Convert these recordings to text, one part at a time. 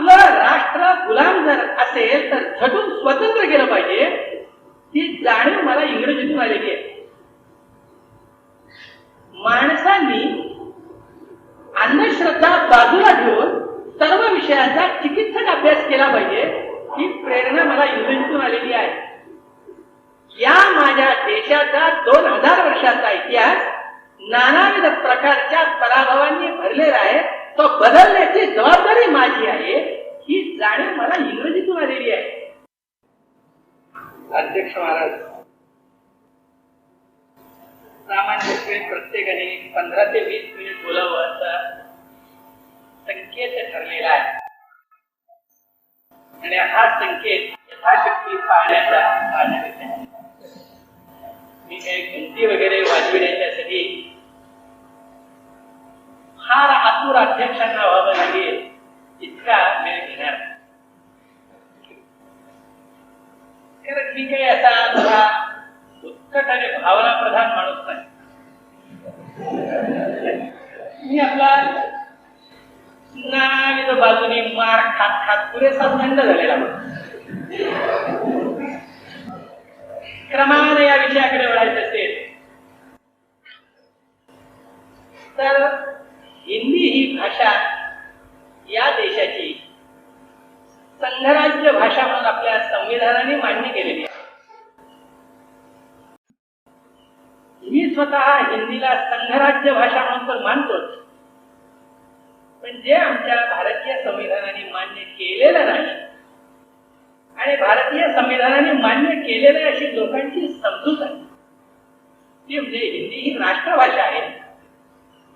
आपलं राष्ट्र गुलाम जर असेल तर झटून स्वतंत्र केलं पाहिजे. ती जाणीव मला इंग्रजीतून आलेली आहे. माणसांनी अंधश्रद्धा बाजूला ठेवून सर्व विषयांचा चिकित्सक अभ्यास केला पाहिजे ही प्रेरणा मला इंग्रजीतून आलेली आहे. या माझ्या देशाचा दोन हजार वर्षाचा इतिहास नानाविध प्रकारच्या पराभवांनी भरलेला आहे. तो बदलण्याची जबाबदारी माझी आहे ही जाणीव मला इंग्रजीतून आलेली आहे. अध्यक्ष महाराज सामान्यपणे प्रत्येकाने पंधरा ते वीस मिनिट बोलावं असा संकेत ठरलेला आहे. आणि हा संकेत यथाशक्ती पाळण्याचा मी काही घंटी वगैरे वाजविण्याच्यासाठी फार आतुर अध्यक्षांना व्हावं लागेल इतका वेळ घेणार. कारण मी काही असा जरा उत्कट आणि भावना प्रधान माणूस नाही. मी आपला नाविध बाजूने मार खात खात पुरेसा थंड झालेला क्रमाने या विषयाकडे वळायचे असेल तर हिंदी ही भाषा या देशाची संघराज्य भाषा म्हणून आपल्या संविधानाने मान्य केलेली आहे. मी स्वतः हिंदीला संघराज्य भाषा म्हणून तर मानतोच. पण जे आमच्या भारतीय संविधानाने मान्य केलेलं नाही आणि भारतीय संविधानाने मान्य केलेलं अशी लोकांची समजूत आहे. ती म्हणजे हिंदी ही राष्ट्रभाषा आहे.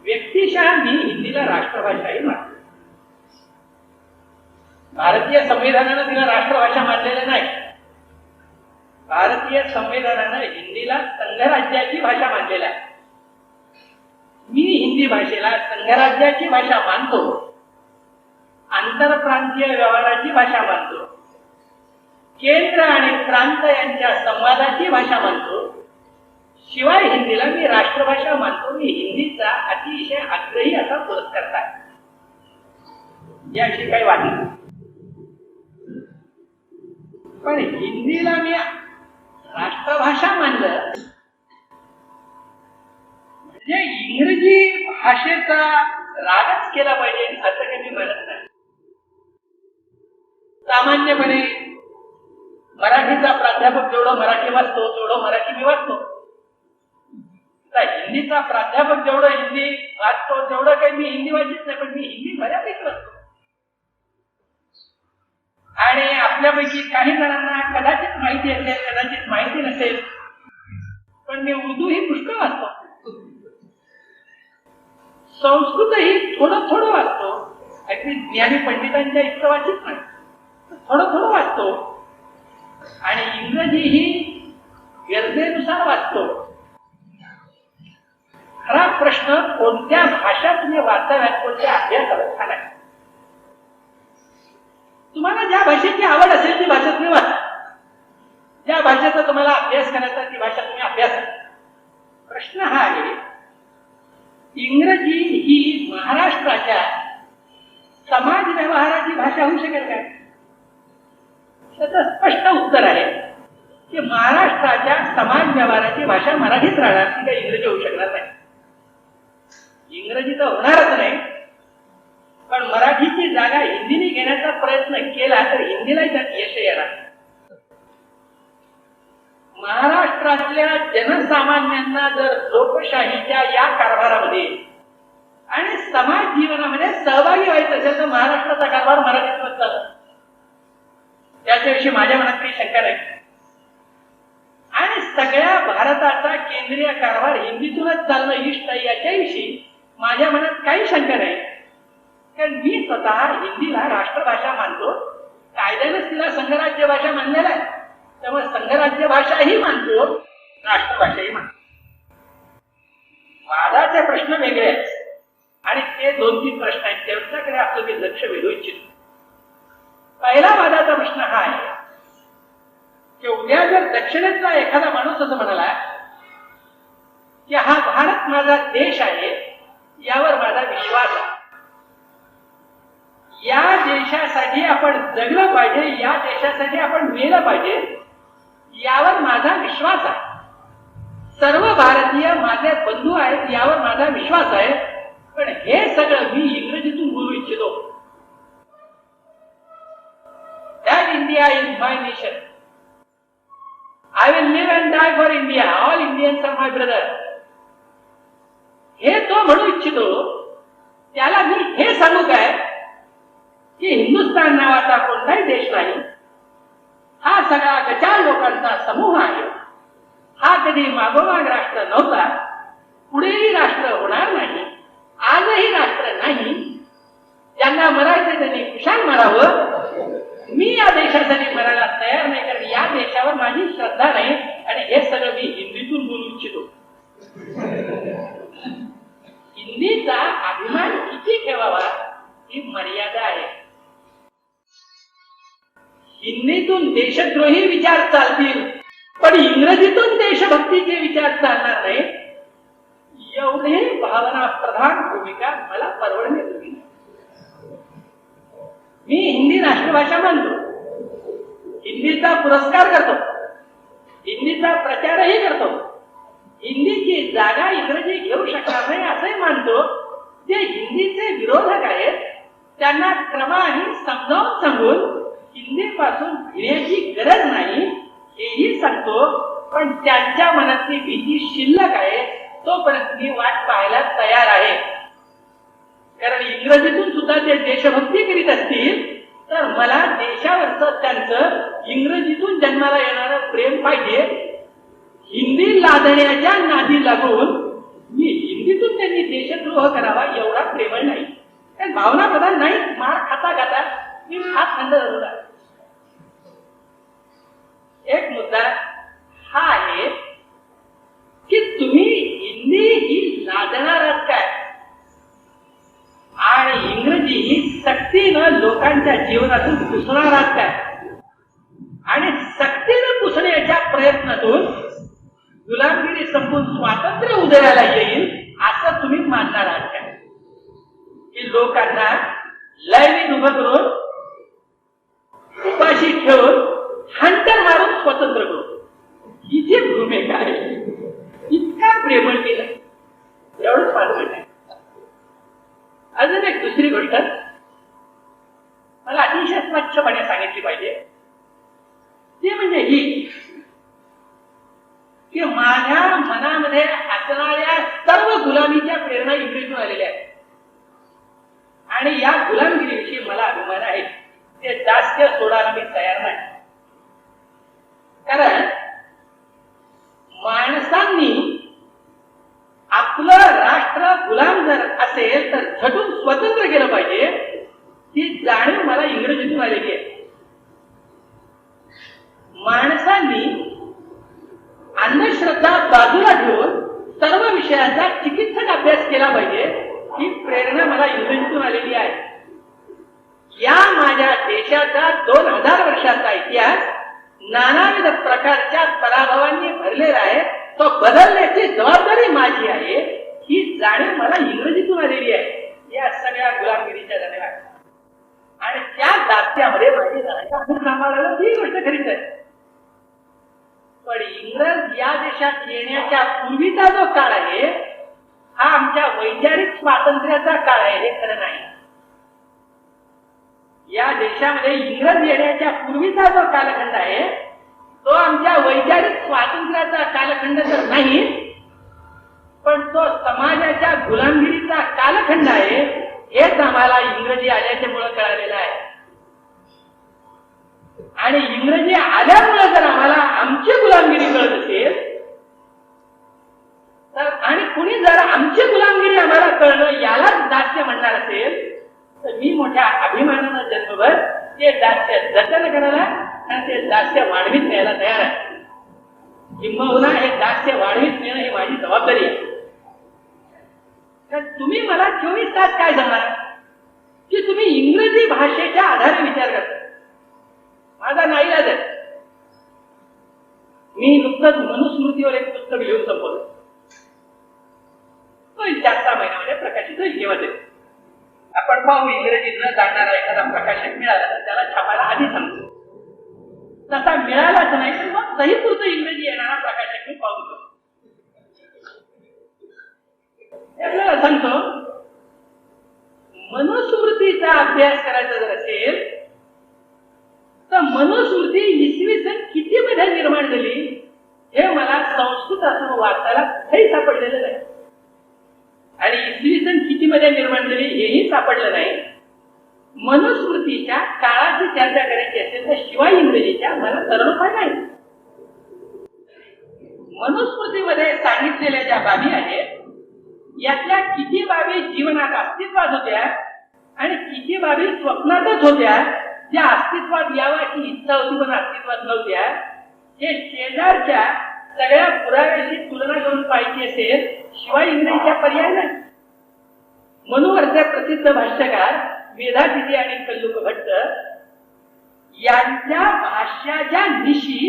व्यक्तिशः मी हिंदीला राष्ट्रभाषाही मानतो. भारतीय संविधानानं तिला राष्ट्रभाषा मानलेलं नाही. भारतीय संविधानानं हिंदीला संघराज्याची भाषा मानलेल्या आहे. मी हिंदी भाषेला संघराज्याची भाषा मानतो. आंतरप्रांतीय व्यवहाराची भाषा मानतो. केंद्र आणि प्रांत यांच्या संवादाची भाषा मानतो. शिवाय हिंदीला मी राष्ट्रभाषा मानतो मी हिंदीचा अतिशय आग्रही असा पुरस्कार आहे याविषयी काही वाटत नाही. पण हिंदीला मी राष्ट्रभाषा मानलं म्हणजे इंग्रजी भाषेचा रागच केला पाहिजे असं काही मी म्हणत नाही. सामान्यपणे मराठीचा प्राध्यापक जेवढं मराठी वाचतो तेवढं मराठी मी वाचतो. आता हिंदीचा प्राध्यापक जेवढं हिंदी वाचतो तेवढं काही मी हिंदी वाचित नाही पण मी हिंदी बऱ्यापैकी वाचतो. आणि आपल्यापैकी काही जणांना कदाचित माहिती असेल कदाचित माहिती नसेल पण मी उर्दू ही पुष्कळ वाचतो. संस्कृतही थोडं थोडं वाचतो. अगदी ज्ञानी पंडितांच्या इतकं वाचित नाही. थोडं थोडं वाचतो. आणि इंग्रजी ही गरजेनुसार वाचतो. खरा प्रश्न कोणत्या भाषा तुम्ही वाचाव्यात कोणत्या अभ्यासाला झाला तुम्हाला ज्या भाषेची आवड असेल ती भाषा तुम्ही वाचा. ज्या भाषेचा तुम्हाला अभ्यास करायचा ती भाषा तुम्ही अभ्यास करा. प्रश्न हा आहे इंग्रजी ही महाराष्ट्राच्या समाज व्यवहाराची भाषा होऊ शकेल काय? त्याचं स्पष्ट उत्तर आहे की महाराष्ट्राच्या समाज व्यवहाराची भाषा मराठीत राहणार ती काही इंग्रजी होऊ शकणार नाही. इंग्रजी तर होणारच नाही. पण मराठीची जागा हिंदीने घेण्याचा प्रयत्न केला तर हिंदीला त्यात यश येणार. महाराष्ट्रातल्या जनसामान्यांना जर लोकशाहीच्या या कारभारामध्ये आणि समाज जीवनामध्ये सहभागी व्हायचं असेल तर महाराष्ट्राचा कारभार मराठीत चालला. त्याच्याविषयी माझ्या मनात काही शंका नाही. आणि सगळ्या भारताचा केंद्रीय कारभार हिंदीतूनच चालणं इष्ट याच्याविषयी माझ्या मनात काही शंका नाही. कारण मी स्वतः हिंदीला राष्ट्रभाषा मानतो. कायद्यानेच तिला संघराज्य भाषा मानलेला आहे. त्यामुळे संघराज्य भाषाही मानतो राष्ट्रभाषाही मानतो. वादाचे प्रश्न वेगळे आहेत. आणि ते दोन तीन प्रश्न आहेत त्यांच्याकडे आपलं मी लक्ष वेधू इच्छितो. पहिला वादाचा प्रश्न हा आहे. की उद्या जर दक्षिणेतला एखादा माणूस असं म्हणाला की हा भारत माझा देश आहे यावर माझा विश्वास आहे. या देशासाठी आपण जगलं पाहिजे या देशासाठी आपण मेलं पाहिजे यावर माझा विश्वास आहे. सर्व भारतीय माझे बंधू आहेत यावर माझा विश्वास आहे. पण हे सगळं मी इंग्रजीतून बोलू इच्छितो. That India is my nation I will live and die for India all Indians are my brother हे तो म्हणू इच्छितो त्याला मी हे सांगू काय? की हिंदुस्थान नावाचा कोणताही देश नाही. हा सगळा गचार लोकांचा समूह आहे. हा कधी मागोमाग राष्ट्र नव्हता. पुढेही राष्ट्र होणार नाही. आजही राष्ट्र नाही. ज्यांना मरायचं त्यांनी कुशाल मारावं मी या देशासाठी मरायला तयार नाही कारण या देशावर माझी श्रद्धा नाही. आणि हे सगळं मी हिंदीतून बोलू इच्छितो. हिंदीचा अभिमान किती ठेवावा ही मर्यादा आहे. हिंदीतून देशद्रोही विचार चालतील पण इंग्रजीतून देशभक्तीचे विचार चालणार नाही. एवढे भावना प्रधान भूमिका मला परवडण्याजोगी होती. मी हिंदी राष्ट्रभाषा मानतो. हिंदीचा पुरस्कार करतो. हिंदीचा प्रचारही करतो. हिंदीची जागा इंग्रजी घेऊ शकणार नाही असंही मानतो जे हिंदीचे विरोधक आहेत त्यांना क्रमाने समजावून सांगून हिंदी पासून भिण्याची गरज नाही हेही सांगतो. पण त्यांच्या मनातली भीती शिल्लक आहे तोपर्यंत मी वाट पाहायला तयार आहे. कारण इंग्रजीतून सुद्धा ते देशभक्ती करीत असतील तर मला देशावरचं त्यांचं इंग्रजीतून जन्माला येणारं प्रेम पाहिजे हिंदी लादण्याच्या नादी लागून मी हिंदीतून त्यांनी देशद्रोह करावा एवढा प्रेमळ नाही. कारण भावना प्रधान नाही मार खाता खाता मी हात थंड धरला एक मुद्दा हा आहे की तुम्ही हिंदी ही लादणार आहात काय? आणि इंग्रजी ही सक्तीनं लोकांच्या जीवनातून पुसणार आहात काय? आणि सक्तीनं पुसण्याच्या प्रयत्नातून गुलामगिरी संपून स्वातंत्र्य उदयाला येईल असं तुम्ही मानणार आहात काय की लोकांना लयनी उभं करून उपाशी ठेवून हंटर मारून स्वतंत्र करू ही जी भूमिका आहे इतका प्रेमळ केलं. एवढंच माझं आहे. अजून एक दुसरी गोष्ट. मला अतिशय स्वच्छपणे सांगितली पाहिजे. ती म्हणजे ही. की माझ्या मनामध्ये असणाऱ्या सर्व गुलामीच्या प्रेरणा इंग्रजीतून आलेल्या आहेत. आणि या गुलामगिरीविषयी मला अभिमान आहे. ते जास्त सोडायला मी तयार नाही कारण माणसांनी आपलं राष्ट्र गुलाम जर असेल तर झटून स्वतंत्र केलं पाहिजे ही जाणीव मला इंग्रजीतून आलेली आहे माणसांनी अंधश्रद्धा बाजूला ठेवून सर्व विषयांचा चिकित्सक अभ्यास केला पाहिजे ही प्रेरणा मला इंग्रजीतून आलेली आहे या माझ्या देशाचा दोन हजार वर्षाचा इतिहास नानाविध प्रकारच्या पराभवांनी भरलेला आहे तो बदलण्याची जबाबदारी माझी आहे ही जाणीव मला इंग्रजीतून आलेली आहे. या सगळ्या गुलामगिरीच्या जाणीवा आणि त्या दात्यामध्ये माझी राजा सांभाळायला ती गोष्ट खरीच आहे. पण इंग्रज या देशात येण्याच्या पूर्वीचा जो काळ आहे हा आमच्या वैचारिक स्वातंत्र्याचा काळ आहे हे खरं नाही. या देशामध्ये इंग्रज येण्याच्या पूर्वीचा जो कालखंड आहे तो आमच्या वैचारिक स्वातंत्र्याचा कालखंड तर नाही पण तो समाजाच्या गुलामगिरीचा कालखंड आहे हेच आम्हाला इंग्रजी आल्याच्यामुळं कळालेलं आहे. आणि इंग्रजी आल्यामुळे जर आम्हाला आमची गुलामगिरी कळत असेल तर आणि कुणी जर आमची गुलामगिरी आम्हाला कळलं यालाच दास्य म्हणणार असेल तर मी मोठ्या अभिमानानं जन्मभर ते दास्य जतन करायला आणि ते दास्य वाढवीत न्यायला तयार आहे. किंबहुना हे दास्य वाढवीत नेणं ही माझी जबाबदारी आहे. तर तुम्ही मला चोवीस तास काय सांगणार? की तुम्ही इंग्रजी भाषेच्या आधारे विचार करता. माझा नाही आहे. मी नुकतंच मनुस्मृतीवर एक पुस्तक लिहून संपवलं. तो चार महिन्यामध्ये प्रकाशित होईल आपण पाहू इंग्रजी न जाणणारा एखादा प्रकाशक मिळाला तर त्याला छापायला आधी सांगतो. तसा मिळालाच नाही तर मग सही पुरतं इंग्रजी येणारा प्रकाशक मी पाहू शकतो हे आपल्याला सांगतो मनुस्मृतीचा अभ्यास करायचा जर असेल तर मनुस्मृती इसवी सन किती मध्ये निर्माण झाली हे मला संस्कृतातून वाचायला कुठेही सापडलेलं नाही. आणि इसवी सन किती मध्ये निर्माण झाली हेही सापडलं नाही. मनुस्मृतीच्या काळाची चर्चा करायची असेल तर शिवाय इंग्रजीच्या मला तरुणोपाय नाही. मनुस्मृतीमध्ये सांगितलेल्या ज्या बाबी आहेत यातल्या किती बाबी जीवनात अस्तित्वात होत्या आणि किती बाबी स्वप्नातच होत्या ज्या अस्तित्वात यावाची इच्छा होती पण अस्तित्वात नव्हत्या हे शेजारच्या सगळ्या पुराव्याशी तुलना करून पाहिजे असेल शिवाय इंग्रजीच्या पर्याय नाही. मनुवरचे प्रसिद्ध भाष्यकार मेधातिथी आणि कल्लुक भट्ट यांच्या भाष्याच्या निशी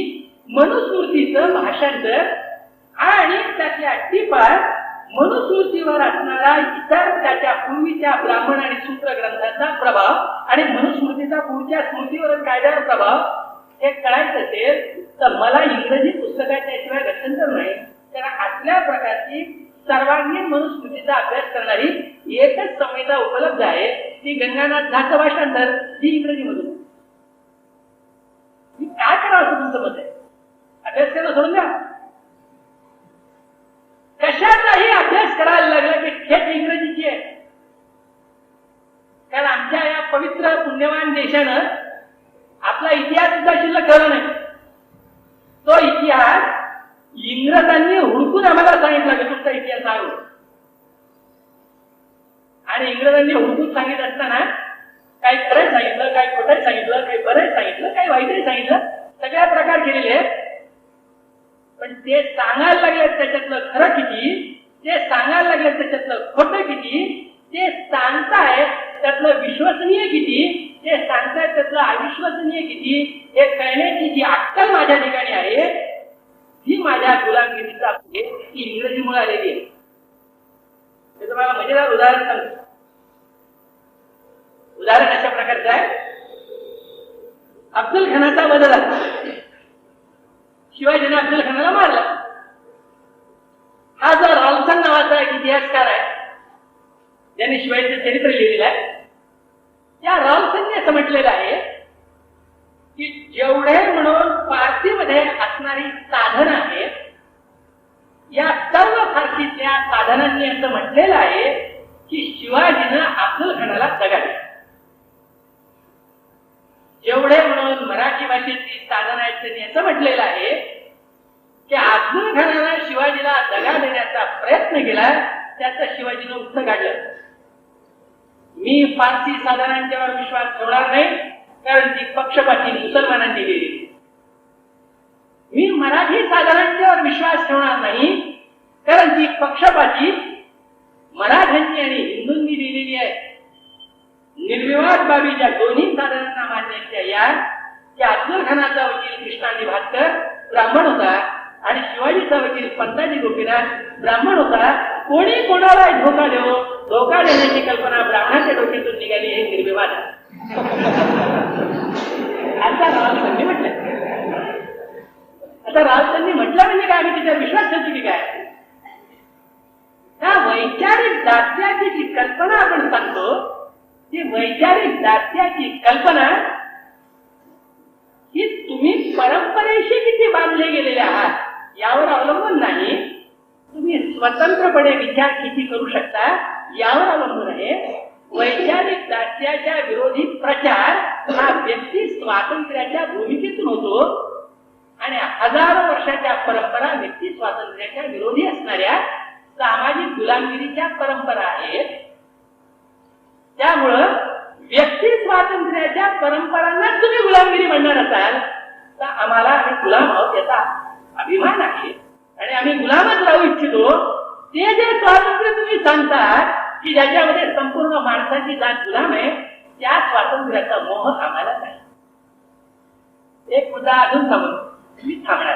मनुस्मृतीचं भाषांतर आणि त्यातल्या टिपा मनुस्मृतीवर असणारा इतर त्याच्या पूर्वीच्या ब्राह्मण आणि सूत्र ग्रंथांचा प्रभाव आणि मनुस्मृतीचा पुढच्या स्मृतीवर कायद्यावर प्रभाव हे कळायचं असेल तर मला इंग्रजी पुस्तकाच्या शिवाय गत्यंतर नाही कारण असल्या प्रकारची सर्वांगीण मनुस्मृतीचा अभ्यास करणारी एकच संहिता उपलब्ध आहे ती गंगानाथ झाचं भाषांतर ही इंग्रजीमधून. मी काय करावं असं तुमचं मत आहे? अभ्यास करणं सोडून द्या. कशाचाही अभ्यास करायला लागला की थेट इंग्रजीची आहे. कारण आमच्या या पवित्र पुण्यवान देशानं आपला इतिहास सुद्धा शिल्लक ठेवला नाही. तो इतिहास इंग्रजांनी हुडकून आम्हाला सांगितला की तुमचा इतिहास आहे. आणि इंग्रजांनी हुडकून सांगित असताना काही खरंच सांगितलं काही खोटं सांगितलं काही बरंच सांगितलं काही वाईटही सांगितलं सगळ्या प्रकार केलेले आहेत. पण ते सांगायला लागले त्याच्यातलं खरं किती ते सांगायला लागले त्याच्यातलं खोटं किती ते सांगताय त्यातलं विश्वसनीय किती ते सांगताय त्यातलं अविश्वसनीय किती हे कळण्याची जी अक्कल माझ्या ठिकाणी आहे ही माझ्या गुलामगिरीचा ती इंग्रजीमुळे आलेली आहे. ते तुम्हाला मजेदार उदाहरण सांगतो. उदाहरण अशा प्रकारचं आहे. अब्दुल खानाचा बदल असतो शिवाजीने अफजल खानाला मारला? हा जो रावसन नावाचा एक इतिहासकार आहे ज्याने शिवाजीचं चरित्र लिहिलेलं आहे त्या रावसनने असं म्हटलेलं आहे की जेवढे म्हणून पारसीमध्ये असणारी साधन आहेत या सर्व फारसीतल्या साधनांनी असं म्हटलेलं आहे की शिवाजीनं अफजल खानाला दगा जेवढे म्हणून साधन आहेत त्यांनी. असं म्हटलेलं आहे की अब्दुल खानानं शिवाजीला दगा देण्याचा प्रयत्न केला त्याचं शिवाजीनं उत्तर काढलं. मी फारसी साधनांच्यावर विश्वास ठेवणार नाही कारण ती पक्षपाती मुसलमानांनी गेली मी मराठी साधनांच्यावर विश्वास ठेवणार नाही कारण ती पक्षपाती मराठ्यांनी आणि हिंदूंनी दिलेली आहे. निर्विवाद बाबी ज्या दोन्ही साधनांना मान्य या की अब्दुल खानाचा वकील कृष्णाजी भास्कर ब्राह्मण होता आणि शिवाजीचा वकील पंताजी गोपीनाथ ब्राह्मण होता कोणी कोणाला धोका देऊ धोका देण्याची कल्पना ब्राह्मणाच्या डोक्यातून निघाली हे निर्विवाद आता रावसांनी म्हटलं. आता रावसांनी म्हटलं म्हणजे काय? आम्ही त्याच्यावर विश्वास ठेवतो की काय? त्या वैचारिक दास्याची जी कल्पना आपण सांगतो ती वैचारिक दास्याची कल्पना ही तुम्ही परंपरेशी किती बांधले गेलेले आहात? यावर अवलंबून नाही. तुम्ही स्वतंत्रपणे विचार किती करू शकता? यावर अवलंबून आहे. वैचारिक दास्याच्या विरोधी प्रचार हा व्यक्ती स्वातंत्र्याच्या भूमिकेतून होतो. आणि हजारो वर्षाच्या परंपरा व्यक्ती स्वातंत्र्याच्या विरोधी असणाऱ्या सामाजिक गुलामगिरीच्या परंपरा आहेत. त्यामुळं व्यक्ती स्वातंत्र्याच्या परंपरांनाच तुम्ही गुलामगिरी म्हणणार असाल तर आम्हाला आम्ही गुलाम आहोत याचा अभिमान आहे. आणि आम्ही गुलामच राहू इच्छितो. ते जे स्वातंत्र्य तुम्ही सांगता की ज्याच्यामध्ये संपूर्ण माणसाची जात गुलाम आहे त्या स्वातंत्र्याचा मोह आम्हाला नाही. एक मुद्दा अजून सांगून मी थांबणार.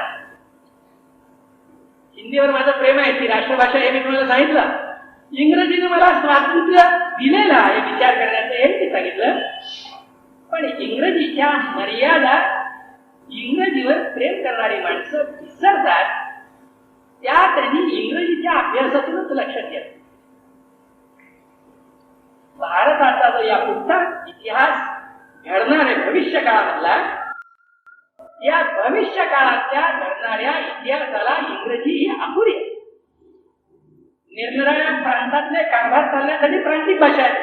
हिंदीवर माझं प्रेम आहे ती राष्ट्रभाषा हे मी तुम्हाला सांगितलं. इंग्रजीने मला स्वातंत्र्य दिलेला आहे विचार करण्याचं हे मी सांगितलं. पण इंग्रजीच्या मर्यादा इंग्रजीवर प्रेम करणारी माणसं विसरतात. त्या त्यांनी इंग्रजीच्या अभ्यासातूनच लक्षात घ्या भारताचा जो या पुढचा इतिहास घडणारे भविष्य काळामधला या भविष्य काळातल्या घडणाऱ्या इतिहासाला इंग्रजी ही अपुरी आहे. निरनिराळ्या प्रांतातले कारभार चालण्यासाठी प्रांतिक भाषा आहे.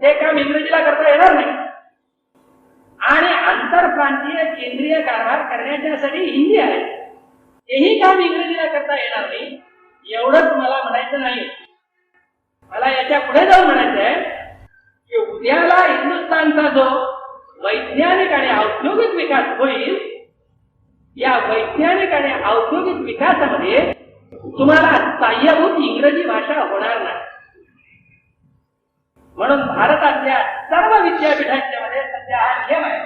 ते काम इंग्रजीला करता येणार नाही. आणि आंतरप्रांतीय केंद्रीय कारभार करण्याच्यासाठी हिंदी आहे. तेही काम इंग्रजीला करता येणार नाही. एवढंच मला म्हणायचं नाही. मला याच्यापुढे जाऊन म्हणायचं आहे की उद्याला हिंदुस्थानचा जो वैज्ञानिक आणि औद्योगिक विकास होईल या वैज्ञानिक आणि औद्योगिक विकासामध्ये तुम्हाला साह्यभूत इंग्रजी भाषा होणार नाही. म्हणून भारतातल्या सर्व विद्यापीठांच्या मध्ये सध्या हा नियम आहे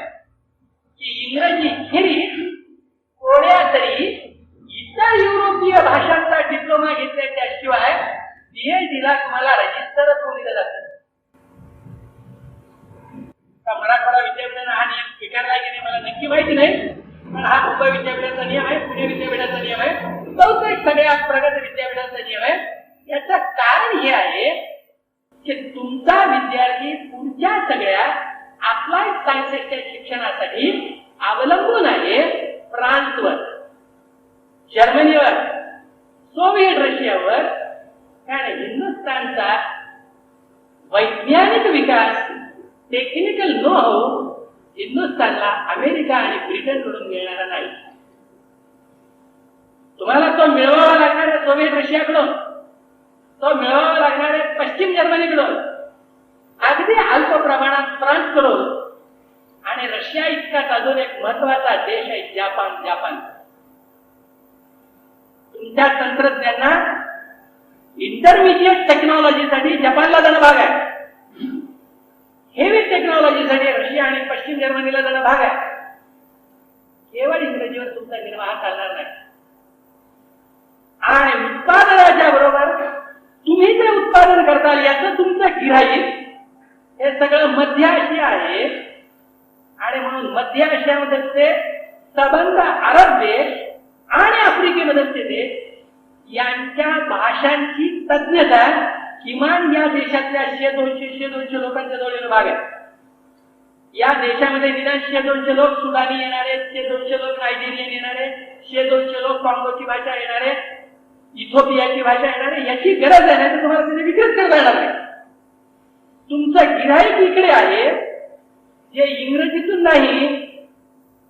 की इंग्रजी खेरीज कोण्या तरी इतर युरोपीय भाषांचा डिप्लोमा घेतल्याच्या शिवाय पीएचडी तुम्हाला रजिस्टर होऊ दिलं जात. मराठवाडा विद्यापीठानं हा नियम स्वीकारला की नाही मला नक्की माहिती नाही. सगळ्या प्रगत विद्यापीठाचा नियम आहे याच कारण हे आहे की तुमचा विद्यार्थी पुढच्या सगळ्या अप्लाइड सायन्सेसच्या शिक्षणासाठी अवलंबून आहे फ्रान्सवर जर्मनीवर सोव्हिएट रशियावर कारण हिंदुस्थानचा वैज्ञानिक विकास टेक्निकल नो हाऊ हिंदुस्थानला अमेरिका आणि ब्रिटनकडून मिळणारा नाही. तुम्हाला तो मिळवावा लागणार आहे सोव्हिएट रशियाकडून. तो मिळवावा लागणार आहे पश्चिम जर्मनीकडून. अगदी अल्प प्रमाणात फ्रान्सकडून. आणि रशिया इतकाच अजून एक महत्त्वाचा देश आहे जपान. जपान. तुमच्या तंत्रज्ञांना इंटरमिजिएट टेक्नॉलॉजीसाठी जपानला जाणं भाग आहे. हेवी टेक्नॉलॉजीसाठी रशिया आणि पश्चिम जर्मनीला जाणं भाग आहे. केवळ इंग्रजीवर तुमचा निर्वाह चालणार नाही आणि उत्पादनाच्या बरोबर तुम्ही जे उत्पादन करताल याचं तुमचं गिराईक हे सगळं मध्य आशिया आहे. आणि म्हणून मध्य आशियामधले सबंध अरब देश आणि आफ्रिकेमधले देश यांच्या भाषांची तज्ञता किमान या देशातल्या शे दोनशे शे दोनशे लोकांच्या जवळील भाग आहे या देशामध्ये निदान शे दोनशे लोक सुदानी येणारे शे दोनशे लोक नायजेरियन येणारे शे दोनशे लोक कॉंगोची भाषा येणारे इथोपियाची भाषा येणारे याची गरज आहे नाही तर तुम्हाला तिथे विकत करता येणार नाही. तुमचं गिराईक इकडे आहे जे इंग्रजीतून नाही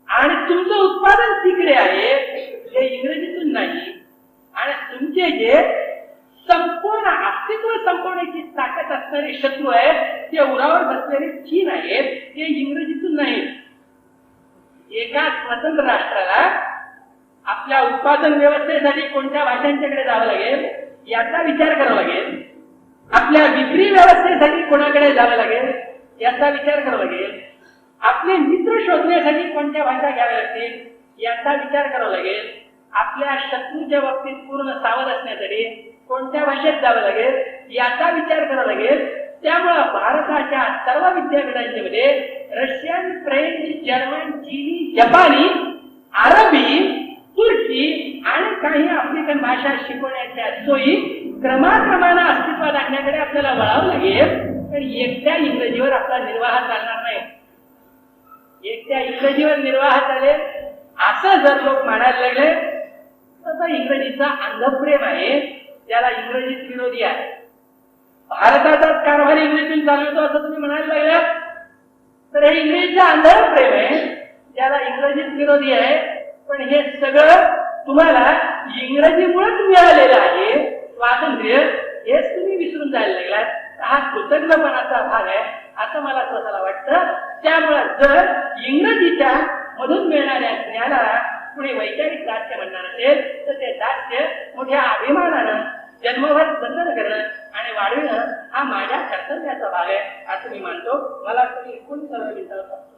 आणि तुमचं उत्पादन तिकडे आहे जे इंग्रजीतून नाही आणि तुमचे जे संपूर्ण अस्तित्व संपवण्याची ताकद असणारे शत्रू आहेत ते उरावर बसलेले चीन आहेत ते इंग्रजीतून नाही. एका स्वतंत्र राष्ट्राला आपल्या उत्पादन व्यवस्थेसाठी कोणत्या भाषांच्याकडे जावं लागेल याचा विचार करावा लागेल. आपल्या विक्री व्यवस्थेसाठी कोणाकडे जावं लागेल याचा विचार करावा लागेल. आपले मित्र शोधण्यासाठी कोणत्या भाषा घ्याव्या लागतील याचा विचार करावा लागेल. आपल्या शत्रूच्या बाबतीत पूर्ण सावध असण्यासाठी कोणत्या भाषेत जावं लागेल याचा विचार करावा लागेल. त्यामुळं भारताच्या सर्व विद्यापीठांच्या मध्ये रशियन फ्रेंच जर्मन चिनी जपानी अरबी तुर्की आणि काही आफ्रिकन भाषा शिकवण्याच्या सोयी क्रमाक्रमानं अस्तित्वात आणण्याकडे आपल्याला वळावं लागेल. पण एकट्या इंग्रजीवर आपला निर्वाह चालणार नाही. एकट्या इंग्रजीवर निर्वाह चालेल असं जर लोक म्हणायला लागले तसा इंग्रजीचा अंधप्रेम आहे त्याला इंग्रजीत विनोदी आहे. भारताचाच कारभार इंग्रजीतून चालवतो असं तुम्ही म्हणायला लागला तर हे इंग्रजीचा अंधळ प्रेम आहे ज्याला इंग्रजीत विरोधी आहे पण हे सगळं तुम्हाला इंग्रजीमुळेच मिळालेलं आहे. स्वातंत्र्य हेच तुम्ही विसरून जायला लागलात. हा कृतज्ञपणाचा भाग आहे असं मला स्वतःला वाटतं. त्यामुळे जर इंग्रजीच्या मधून मिळणाऱ्या ज्ञानाला कुणी वैचारिक दास्य म्हणणार असेल तर ते दास्य मोठ्या अभिमानानं जन्मभर जतन करणं आणि वाढविणं हा माझ्या कर्तव्याचा भाग आहे असं मी मानतो. मला तुम्ही एकूण सर्व विचारतो